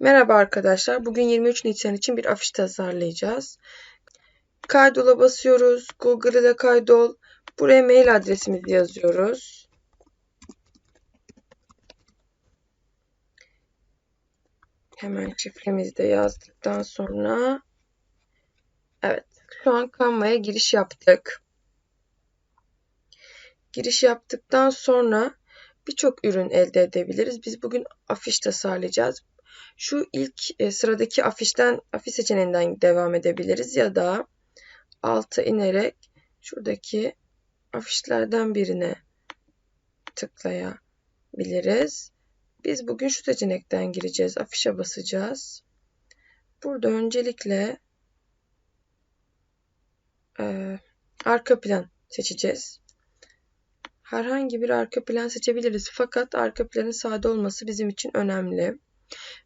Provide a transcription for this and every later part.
Merhaba arkadaşlar. Bugün 23 Nisan için bir afiş tasarlayacağız. Kaydola basıyoruz. Google ile kaydol. Buraya mail adresimizi yazıyoruz. Hemen şifremizi de yazdıktan sonra Evet. Şu an Canva'ya giriş yaptık. Giriş yaptıktan sonra birçok ürün elde edebiliriz. Biz bugün afiş tasarlayacağız. Şu ilk e, sıradaki afişten, afiş seçeneğinden devam edebiliriz ya da alta inerek şuradaki afişlerden birine tıklayabiliriz. Biz bugün şu seçenekten gireceğiz. Afişe basacağız. Burada öncelikle e, arka plan seçeceğiz. Herhangi bir arka plan seçebiliriz. Fakat arka planın sade olması bizim için önemli.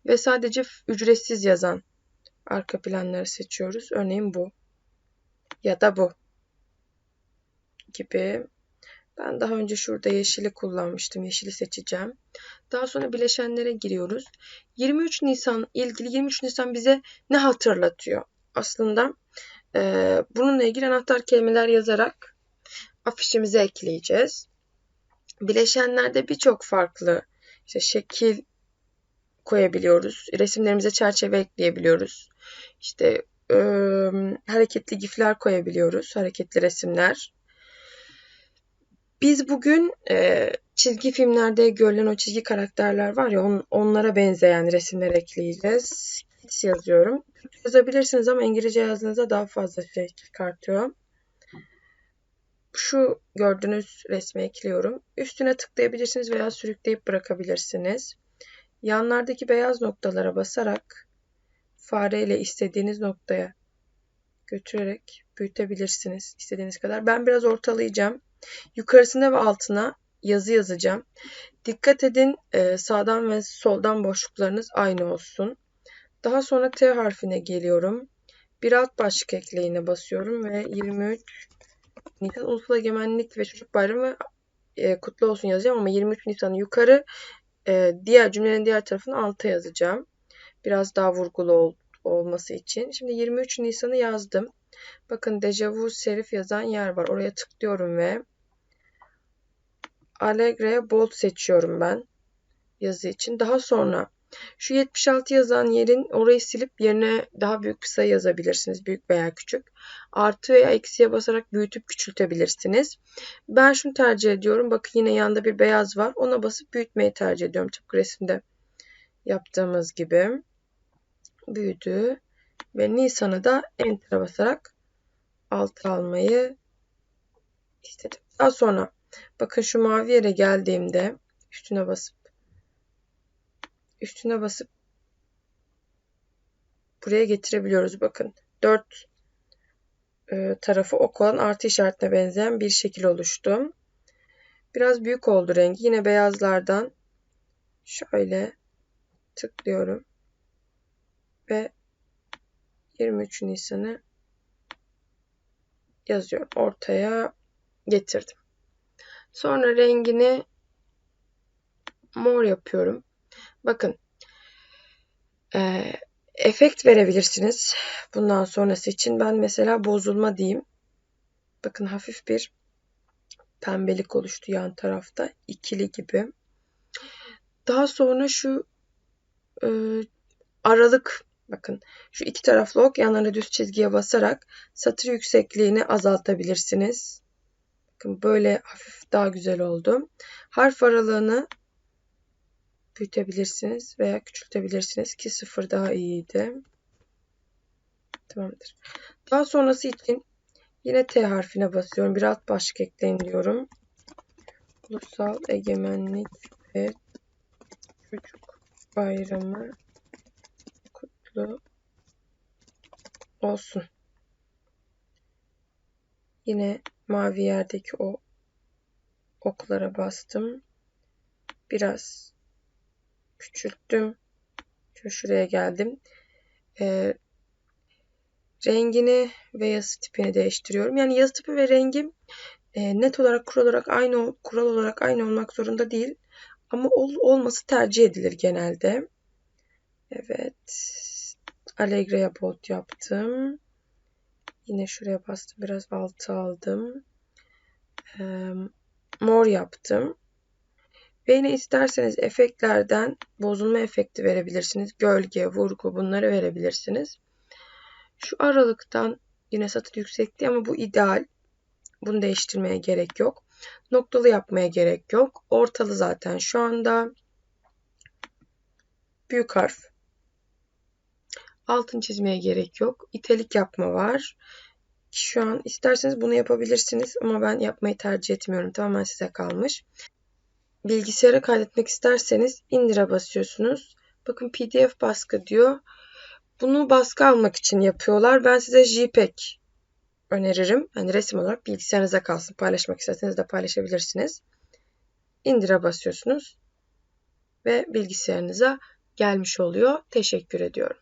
Ve sadece ücretsiz yazan arka planları seçiyoruz. Örneğin bu. Ya da bu. Gibi. Ben daha önce şurada yeşili kullanmıştım. Yeşili seçeceğim. Daha sonra bileşenlere giriyoruz. 23 Nisan ilgili 23 Nisan bize ne hatırlatıyor? Aslında e, bununla ilgili anahtar kelimeler yazarak afişimize ekleyeceğiz. Bileşenlerde birçok farklı işte şekil koyabiliyoruz. Resimlerimize çerçeve ekleyebiliyoruz. İşte e, hareketli gifler koyabiliyoruz. Hareketli resimler. Biz bugün e, çizgi filmlerde görülen o çizgi karakterler var ya on, onlara benzeyen resimler ekleyeceğiz. Kids yazıyorum. Yazabilirsiniz ama İngilizce yazdığınızda daha fazla şey çıkartıyor. Şu gördüğünüz resmi ekliyorum. Üstüne tıklayabilirsiniz veya sürükleyip bırakabilirsiniz. Yanlardaki beyaz noktalara basarak fareyle istediğiniz noktaya götürerek büyütebilirsiniz istediğiniz kadar. Ben biraz ortalayacağım. Yukarısına ve altına yazı yazacağım. Dikkat edin e, sağdan ve soldan boşluklarınız aynı olsun. Daha sonra T harfine geliyorum. Bir alt başlık ekleğine basıyorum ve 23 Nisan Ulusal Egemenlik ve Çocuk Bayramı e, kutlu olsun yazacağım ama 23 Nisan'ı yukarı e, diğer cümlenin diğer tarafını alta yazacağım. Biraz daha vurgulu ol, olması için. Şimdi 23 Nisan'ı yazdım. Bakın dejavu serif yazan yer var. Oraya tıklıyorum ve Allegre'ye bold seçiyorum ben yazı için. Daha sonra şu 76 yazan yerin orayı silip yerine daha büyük bir sayı yazabilirsiniz. Büyük veya küçük. Artı veya eksiye basarak büyütüp küçültebilirsiniz. Ben şunu tercih ediyorum. Bakın yine yanında bir beyaz var. Ona basıp büyütmeyi tercih ediyorum. Tıpkı resimde yaptığımız gibi. Büyüdü. Ve Nisan'ı da Enter'a basarak alta almayı istedim. Daha sonra bakın şu mavi yere geldiğimde üstüne basıp üstüne basıp buraya getirebiliyoruz. Bakın 4 e, tarafı ok olan artı işaretine benzeyen bir şekil oluştu. Biraz büyük oldu rengi. Yine beyazlardan şöyle tıklıyorum. Ve 23 Nisan'ı yazıyorum. Ortaya getirdim. Sonra rengini mor yapıyorum. Bakın e, efekt verebilirsiniz. Bundan sonrası için ben mesela bozulma diyeyim. Bakın hafif bir pembelik oluştu yan tarafta. ikili gibi. Daha sonra şu e, aralık bakın şu iki taraflı ok yanlarına düz çizgiye basarak satır yüksekliğini azaltabilirsiniz. Bakın böyle hafif daha güzel oldu. Harf aralığını büyütebilirsiniz veya küçültebilirsiniz ki sıfır daha iyiydi. Tamamdır. Daha sonrası için yine T harfine basıyorum. Bir alt başlık ekleyin diyorum. Ulusal Egemenlik ve Çocuk Bayramı kutlu olsun. Yine mavi yerdeki o oklara bastım. Biraz küçülttüm. Şuraya geldim. Ee, rengini ve yazı tipini değiştiriyorum. Yani yazı tipi ve rengim e, net olarak kural olarak aynı kural olarak aynı olmak zorunda değil. Ama ol, olması tercih edilir genelde. Evet. Allegre'ya bold yaptım. Yine şuraya bastım. Biraz altı aldım. Ee, mor yaptım. Ve yine isterseniz efektlerden bozulma efekti verebilirsiniz. Gölge, vurgu bunları verebilirsiniz. Şu aralıktan yine satır yüksekliği ama bu ideal. Bunu değiştirmeye gerek yok. Noktalı yapmaya gerek yok. Ortalı zaten şu anda. Büyük harf. Altın çizmeye gerek yok. İtelik yapma var. Şu an isterseniz bunu yapabilirsiniz ama ben yapmayı tercih etmiyorum. Tamamen size kalmış. Bilgisayara kaydetmek isterseniz indire basıyorsunuz. Bakın PDF baskı diyor. Bunu baskı almak için yapıyorlar. Ben size JPEG öneririm. Yani resim olarak bilgisayarınıza kalsın. Paylaşmak isterseniz de paylaşabilirsiniz. İndire basıyorsunuz ve bilgisayarınıza gelmiş oluyor. Teşekkür ediyorum.